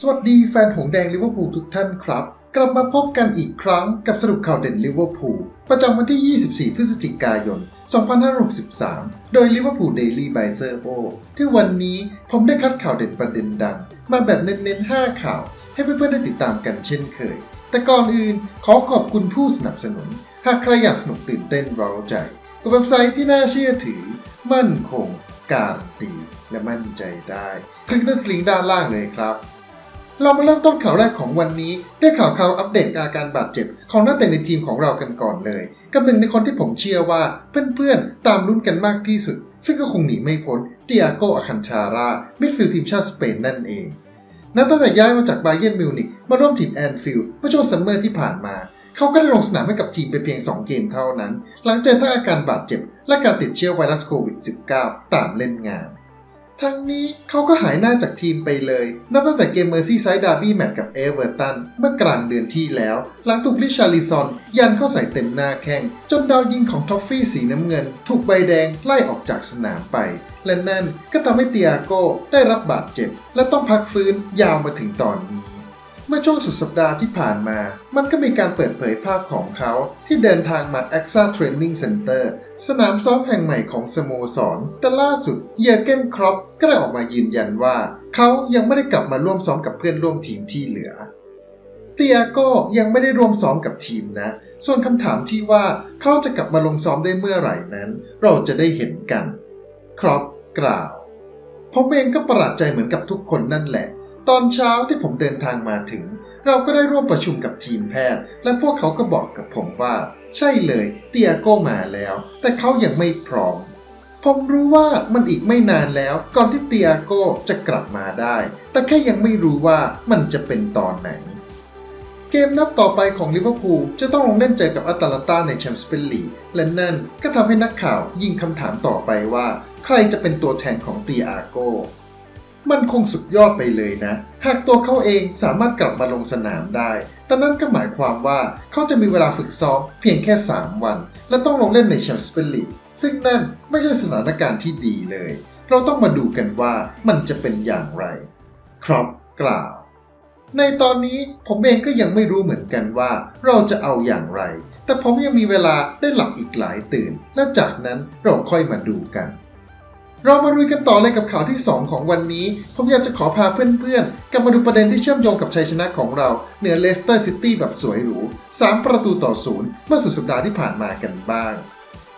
สวัสดีแฟนหงแดงลิเวอร์พูลทุกท่านครับ กลับมาพบกันอีกครั้งกับสรุปข่าวเด่นลิเวอร์พูลประจำวันที่ 24 พฤศจิกายน 2563 โดยลิเวอร์พูลเดลี่บายเซอร์โที่วันนี้ผมได้คัดข่าวเด่นประเด็นดัง มาแบบเน้นๆ 5 ข่าว ให้เพื่อนๆ ได้ติดตามกันเช่นเคย แต่ก่อนอื่นขอขอบคุณผู้สนับสนุน หากใครอยากสนุกตื่นเต้นเร้าใจกับเว็บไซต์ที่น่าเชื่อถือ มั่นคง การันตีและมั่นใจได้ คลิกที่ลิงก์ด้านล่างเลยครับ เรามาเริ่มต้นข่าวแรกของวันนี้ด้วยข่าวข่าวอัปเดตอาการบาดเจ็บ ของนักเตะในทีมของเรากันก่อนเลย กับหนึ่งในคนที่ผมเชื่อว่าเพื่อนๆตามลุ้นกันมากที่สุด ซึ่งก็คงหนีไม่พ้นเตียโกอาคันชารามิดฟิลด์ทีมชาติสเปนนั่นเองนับตั้งแต่ย้ายมาจากบาเยิร์นมิวนิกมาร่วมทีมแอนฟิลด์เมื่อช่วงซัมเมอร์ที่ผ่านมา เขาก็ได้ลงสนามให้กับทีมไปเพียง 2 เกมเท่านั้น หลังเจอทั้งอาการบาดเจ็บ และการติดเชื้อไวรัสโควิด -19 ตามเล่นงาน ทั้งนี้เขาก็หายหน้าจากทีมไปเลย นับตั้งแต่เกมเมอร์ซี่ไซด์ดาร์บี้แมตช์กับเอเวอร์ตันเมื่อกลางเดือนที่แล้ว หลังถูกลิชาริซอน ยันเข้าใส่เต็มหน้าแข้ง จนดาวยิงของท็อฟฟี่สีน้ำเงิน ถูกใบแดงไล่ออกจากสนามไป และนั่นก็ทำให้เตียโก้ได้รับบาดเจ็บ และต้องพักฟื้นยาวมาถึงตอนนี้ เมื่อช่วงสุดสัปดาห์ที่ผ่านมา มันก็มีการเปิดเผยภาพของเขาที่เดินทางมา AXA Training Center สนามซ้อมแห่งใหม่ของสโมสร แต่ล่าสุดเยอเกนครอปก็ได้ออกมายืนยันว่า เขายังไม่ได้กลับมาร่วมซ้อมกับเพื่อนร่วมทีมที่เหลือ เตียโก้ยังไม่ได้ร่วมซ้อมกับทีมนะ ส่วนคำถามที่ว่าเขาจะกลับมาลงซ้อมได้เมื่อไหร่นั้น เราจะได้เห็นกัน ครอปกล่าวผมเองก็ประหลาดใจเหมือนกับทุกคนนั่นแหละ ตอนเช้าที่ผมเดินทางมาถึง เราก็ได้ร่วมประชุมกับทีมแพทย์ และพวกเขาก็บอกกับผมว่า ใช่เลย เตียโก้มาแล้ว แต่เขายังไม่พร้อม ผมรู้ว่ามันอีกไม่นานแล้ว ก่อนที่เตียโก้จะกลับมาได้ แต่แค่ยังไม่รู้ว่ามันจะเป็นตอนไหน เกมนัดต่อไปของลิเวอร์พูลจะต้องลงเล่นเจอกับอาตาลันตาในแชมเปี้ยนส์ลีกและนั่นก็ทำให้นักข่าวยิงคำถามต่อไปว่า ใครจะเป็นตัวแทนของเตียโก้ มันคงสุดยอดไปเลยนะ หากตัวเขาเองสามารถกลับมาลงสนามได้แต่นั่นก็หมายความว่าเขาจะมีเวลาฝึกซ้อมเพียงแค่ 3 วัน และต้องลงเล่นในแชมเปี้ยนลีกซึ่งนั่นไม่ใช่สถานการณ์ที่ดีเลย เราต้องมาดูกันว่ามันจะเป็นอย่างไร ครอปกล่าว ในตอนนี้ผมเองก็ยังไม่รู้เหมือนกันว่าเราจะเอาอย่างไร แต่ผมยังมีเวลาได้หลับอีกหลายตื่น และจากนั้นเราค่อยมาดูกัน เรามาลุยกันต่อเลยกับข่าวที่ 2 ของวันนี้ ผมอยากจะขอพาเพื่อนๆ กลับมาดูประเด็นที่เชื่อมโยงกับชัยชนะของเราเหนือเลสเตอร์ซิตี้แบบสวยหรู 3 ประตูต่อศูนย์เมื่อสุดสัปดาห์ที่ผ่านมากันบ้าง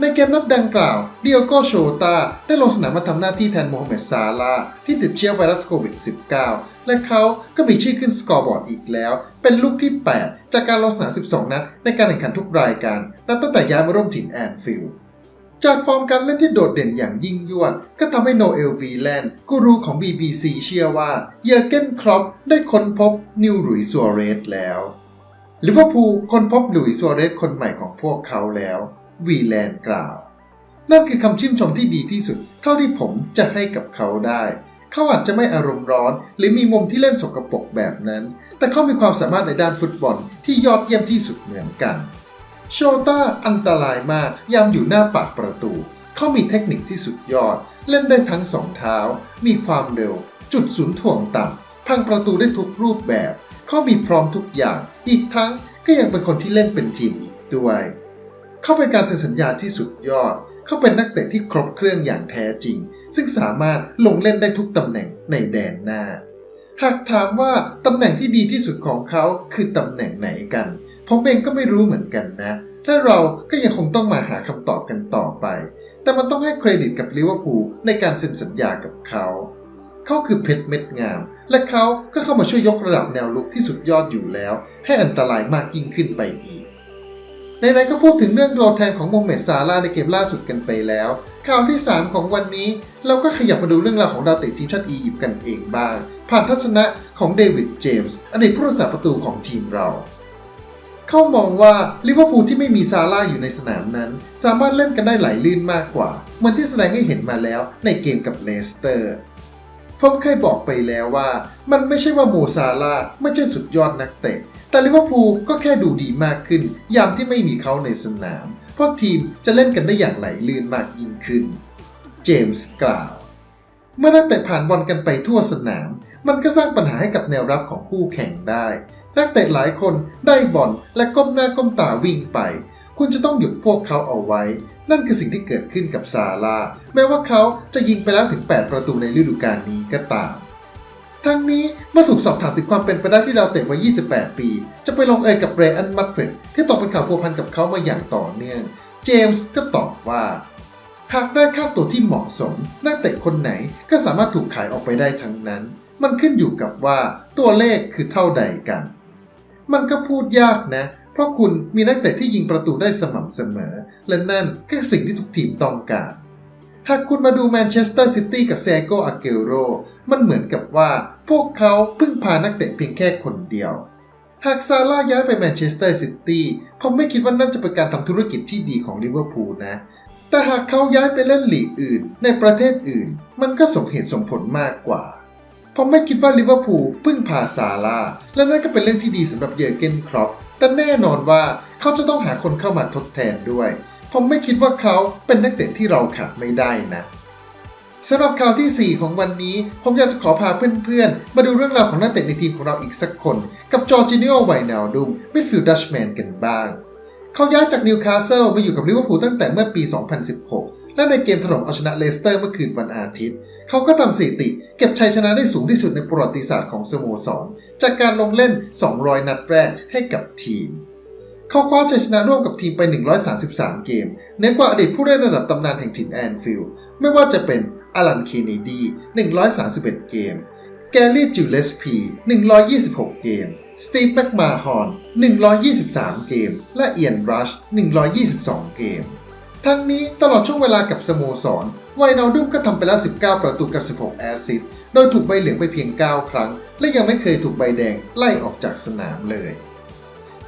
ในเกมนัดดังกล่าวเดียโกโชตาได้ลงสนามมาทำหน้าที่แทนโมฮัมเหม็ดซาลาที่ติดเชื้อไวรัสโควิด -19 และเขาก็มีชื่อขึ้นสกอร์บอร์ดอีกแล้ว เป็นลูกที่ 8 จากการลงสนาม 12 นัดในการแข่งขันทุกรายการนับตั้งแต่ย้ายมาร่วมทีมแอนฟิลด์ จากฟอร์มการเล่นที่โดดเด่นอย่างยิ่งยวด ก็ทำให้โนเอลวีแลนด์กูรูของ BBC เชื่อว่าเยอร์เกนครอปได้ค้นพบนิวหลุยซัวเรสแล้วลิเวอร์พูลค้นพบหลุยซัวเรสคนใหม่ของพวกเขาแล้ว วีแลนด์กล่าว นั่นคือคำชื่นชมที่ดีที่สุด เท่าที่ผมจะให้กับเขาได้เขาอาจจะไม่อารมณ์ร้อน หรือมีมุมที่เล่นสกปรกแบบนั้น แต่เขามีความสามารถในด้านฟุตบอลที่ยอดเยี่ยมที่สุดเหมือนกัน โชต้าอันตรายมากยามอยู่หน้าปากประตู เขามีเทคนิคที่สุดยอด เล่นได้ทั้งสองเท้า มีความเร็ว จุดศูนย์ถ่วงต่ำพังประตูได้ทุกรูปแบบ เขามีพร้อมทุกอย่าง อีกทั้งก็ยังเป็นคนที่เล่นเป็นทีมอีกด้วย เขาเป็นการเซ็นสัญญาที่สุดยอด เขาเป็นนักเตะที่ครบเครื่องอย่างแท้จริง ซึ่งสามารถลงเล่นได้ทุกตำแหน่งในแดนหน้า หากถามว่าตำแหน่งที่ดีที่สุดของเขาคือตำแหน่งไหนกัน ผมเองก็ไม่รู้เหมือนกันนะ และเราก็ยังคงต้องมาหาคำตอบกันต่อไป แต่มันต้องให้เครดิตกับลิเวอร์พูลในการเซ็นสัญญากับเขา เขาคือเพชรเม็ดงาม และเขาก็เข้ามาช่วยยกระดับแนวลุกที่สุดยอดอยู่แล้ว ให้อันตรายมากยิ่งขึ้นไปอีกในๆก็พูดถึงเรื่องโดนแทนของโมเมดซาลาในเกมล่าสุดกันไปแล้ว ข่าวที่ 3 ของวันนี้ เราก็ขยับมาดูเรื่องราวของดาวเตะทีมชาติอียิปต์กันเองบ้าง ผ่านทัศนะของเดวิดเจมส์อดีตผู้รักษาประตูของทีมเรา เขามองว่าลิเวอร์พูลที่ไม่มีซาร่าอยู่ในสนามนั้น สามารถเล่นกันได้ไหลลื่นมากกว่าเหมือนที่แสดงให้เห็นมาแล้วในเกมกับเลสเตอร์ผมเคยบอกไปแล้วว่า มันไม่ใช่ว่าโมซาร่าไม่ใช่สุดยอดนักเตะ แต่ลิเวอร์พูลก็แค่ดูดีมากขึ้น ยามที่ไม่มีเขาในสนาม เพราะทีมจะเล่นกันได้อย่างไหลลื่นมากยิ่งขึ้น เจมส์กล่าว เมื่อนักเตะผ่านบอลกันไปทั่วสนาม มันก็สร้างปัญหาให้กับแนวรับของคู่แข่งได้ นักเตะหลายคนได้บอลและก้มหน้าก้มตาวิ่งไป คุณจะต้องหยุดพวกเขาเอาไว้ นั่นคือสิ่งที่เกิดขึ้นกับซาร่าแม้ว่าเขาจะยิงไปแล้วถึง 8 ประตูในฤดูกาลนี้ก็ตาม ทั้งนี้เมื่อถูกสอบถามถึงความเป็นไปได้ที่ดาวเตะวัย 28 ปี จะไปลงเอยกับเรอันมัดเฟรดที่ตกเป็นข่าวพัวพันกับเขามาอย่างต่อเนื่อง เจมส์ก็ตอบว่าหากได้ค่าตัวที่เหมาะสม นักเตะคนไหนก็สามารถถูกขายออกไปได้ทั้งนั้น มันขึ้นอยู่กับว่าตัวเลขคือเท่าใดกัน มันก็พูดยากนะ เพราะคุณมีนักเตะที่ยิงประตูได้สม่ำเสมอ และนั่นก็คือสิ่งที่ทุกทีมต้องการ หากคุณมาดูแมนเชสเตอร์ซิตี้กับเซโกอาเกโร มันเหมือนกับว่าพวกเขาเพึ่งพานักเตะเพียงแค่คนเดียว หากซาร่าย้ายไปแมนเชสเตอร์ซิตี้ผมไม่คิดว่านั่นจะเป็นการทำธุรกิจที่ดีของลิเวอร์พูลนะ แต่หากเขาย้ายไปเล่นลีกอื่น ในประเทศอื่น มันก็สมเหตุสมผลมากกว่า ผมไม่คิดว่าลิเวอร์พูลพึ่งพาซาร่าและนั่นก็เป็นเรื่องที่ดีสำหรับเยอร์เกนครอปแต่แน่นอนว่าเขาจะต้องหาคนเข้ามาทดแทนด้วย ผมไม่คิดว่าเขาเป็นนักเตะที่เราขาดไม่ได้นะสำหรับข่าวทีสี่4 ของวันนี้ ผมอยากจะขอพาเพื่อนๆ มาดูเรื่องราวของนักเตะในทีมของเราอีกสักคน กับจอร์จิเนโอไวนาลดุมมิดฟิลด์ดัชแมนกันบ้าง เขาย้ายจากนิวคาสเซิลมาอยู่กับลิเวอร์พูลตั้งแต่เมื่อปี 2016 และในเกมถล่มเอาชนะเลสเตอร์เมื่อคืนวันอาทิตย์ เขาก็ทำสถิติ เก็บชัยชนะได้สูงที่สุดในประวัติศาสตร์ของสโมสร จากการลงเล่น 200 นัดแรกให้กับทีม เขาคว้าชัยชนะร่วมกับทีมไป 133 เกมเหนือกว่าอดีตผู้เล่นระดับตำนานแห่งถิ่นแอนฟิลด์ไม่ว่าจะเป็นอลันเคเนดี 131 เกม แกลลี่จิลเลสพี 126 เกม สตีฟแม็กมาฮอน 123 เกม และเอียนรัช 122 เกม ทั้งนี้ตลอดช่วงเวลากับสโมสรไวนาลดุมก็ทำไปแล้ว 19 ประตูกับ 16 แอสซิสต์โดยถูกใบเหลืองไปเพียง 9 ครั้ง และยังไม่เคยถูกใบแดงไล่ออกจากสนามเลย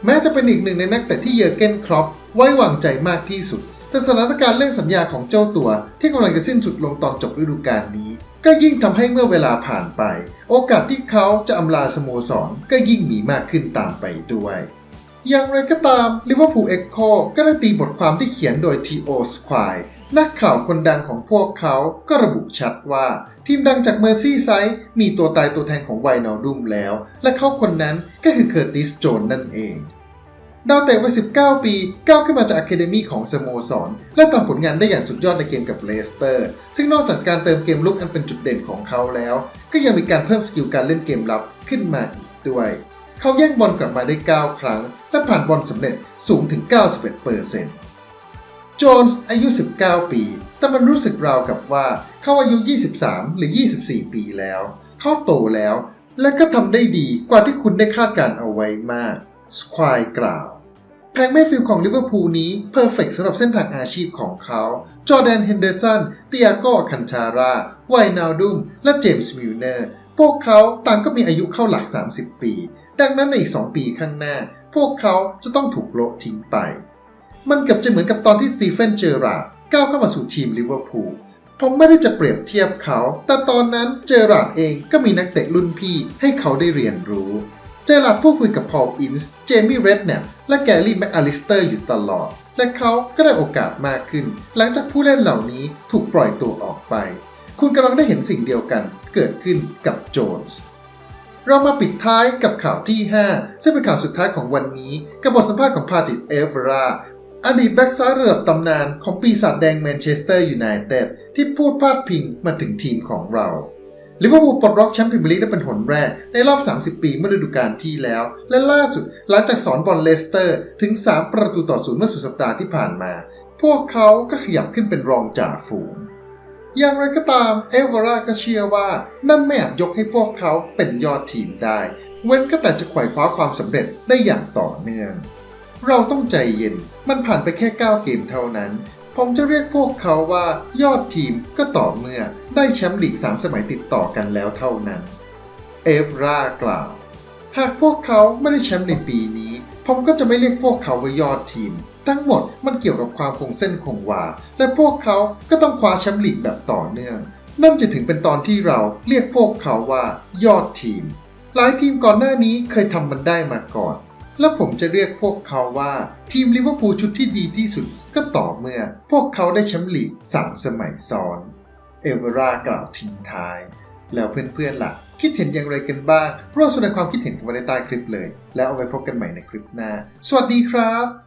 แม้จะเป็นอีกหนึ่งในนักเตะที่เยอร์เกนครอปไว้วางใจมากที่สุด แต่สถานการณ์เรื่องสัญญาของเจ้าตัว ที่กำลังจะสิ้นสุดลงตอนจบฤดูกาลนี้ ก็ยิ่งทำให้เมื่อเวลาผ่านไป โอกาสที่เขาจะอำลาสโมสรก็ยิ่งมีมากขึ้นตามไปด้วย อย่างไรก็ตามลิเวอร์พูลเอ็กโคก็ได้ตีบทความที่เขียนโดยทีโอสควายนักข่าวคนดังของพวกเขาก็ระบุชัดว่า ทีมดังจากเมอร์ซี่ไซด์มีตัวตายตัวแทนของไวนอลดุมแล้ว และเขาคนนั้นก็คือเคอร์ติสโจนนั่นเองดาวเตะวัย 19 ปี ก้าวขึ้นมาจากอะคาเดมีของสโมสร และทำผลงานได้อย่างสุดยอดในเกมกับเลสเตอร์ ซึ่งนอกจากการเติมเกมลุกอันเป็นจุดเด่นของเขาแล้ว ก็ยังมีการเพิ่มสกิลการเล่นเกมรับขึ้นมาอีกด้วย เขาแย่งบอลกลับมาได้ 9 ครั้ง และผ่านบอลสำเร็จสูงถึง 91%โจนส์อายุ 19 ปี แต่มันรู้สึกราวกับว่าเขาอายุ 23 หรือ 24 ปีแล้ว เขาโตแล้ว และก็ทำได้ดีกว่าที่คุณได้คาดการเอาไว้มาก สควายกล่าวแพงแมนฟิลของลิเวอร์พูลนี้เพอร์เฟกสำหรับเส้นทางอาชีพของเขา จอแดนเฮนเดอร์สันเตียโกคันชาราไวนาลดุม และเจมส์มิลเนอร์ พวกเขาต่างก็มีอายุเข้าหลัก 30 ปี ดังนั้นในอีก 2 ปีข้างหน้า พวกเขาจะต้องถูกโละทิ้งไป มันเกือบจะเหมือนกับตอนที่สตีเฟนเจอราร์ดก้าวเข้ามาสู่ทีมลิเวอร์พูลผมไม่ได้จะเปรียบเทียบเขา แต่ตอนนั้นเจอราร์ดเองก็มีนักเตะรุ่นพี่ให้เขาได้เรียนรู้ เจอราร์ดพูดคุยกับพอลอินส์ เจมี่เรดแนปและแกรี่แมคอลิสเตอร์อยู่ตลอด และเขาก็ได้โอกาสมากขึ้น หลังจากผู้เล่นเหล่านี้ถูกปล่อยตัวออกไป คุณกำลังได้เห็นสิ่งเดียวกันเกิดขึ้นกับโจนส์ เรามาปิดท้ายกับข่าวที่ 5 ซึ่งเป็นข่าวสุดท้ายของวันนี้ กับบทสัมภาษณ์ของพาจิตเอเวราอดีตแบ็กซ้ายระดับตำนานของปีศาจแดงแมนเชสเตอร์ยูไนเต็ดที่พูดพาดพิงมาถึงทีมของเราลิเวอร์พูลปลดล็อกแชมป์พรีเมียร์ลีกได้เป็นหนแรก ในรอบ 30 ปีเมื่อฤดูกาลที่แล้ว และล่าสุดหลังจากสอนบอลเลสเตอร์ถึง 3 ประตูต่อศูนย์เมื่อสุดสัปดาห์ที่ผ่านมา พวกเขาก็ขยับขึ้นเป็นรองจ่าฝูง อย่างไรก็ตามเอเวอราก็เชื่อว่า นั่นไม่อาจยกให้พวกเขาเป็นยอดทีมได้ เว้นก็แต่จะขว่คว้าความสำเร็จได้อย่างต่อเนื่อง เราต้องใจเย็นมันผ่านไปแค่ 9 เกมเท่านั้น ผมจะเรียกพวกเขาว่ายอดทีมก็ต่อเมื่อได้แชมป์ลีก 3 สมัยติดต่อกันแล้วเท่านั้น เอฟรากล่าว หากพวกเขาไม่ได้แชมป์ในปีนี้ ผมก็จะไม่เรียกพวกเขาว่ายอดทีม ทั้งหมดมันเกี่ยวกับความคงเส้นคงวา และพวกเขาก็ต้องคว้าแชมป์ลีกแบบต่อเนื่อง นั่นจะถึงเป็นตอนที่เราเรียกพวกเขาว่ายอดทีม หลายทีมก่อนหน้านี้เคยทำมันได้มาก่อน และผมจะเรียกพวกเขาว่าทีมลิเวอร์พูลชุดที่ดีที่สุด ก็ต่อเมื่อพวกเขาได้แชมป์ลีก3สมัยซ้อน เอเวรากล่าวทิ้งท้าย แล้วเพื่อนๆล่ะ คิดเห็นอย่างไรกันบ้างร่วมแสดงความคิดเห็นกันมาในใต้คลิปเลย แล้วเอาไว้พบกันใหม่ในคลิปหน้า สวัสดีครับ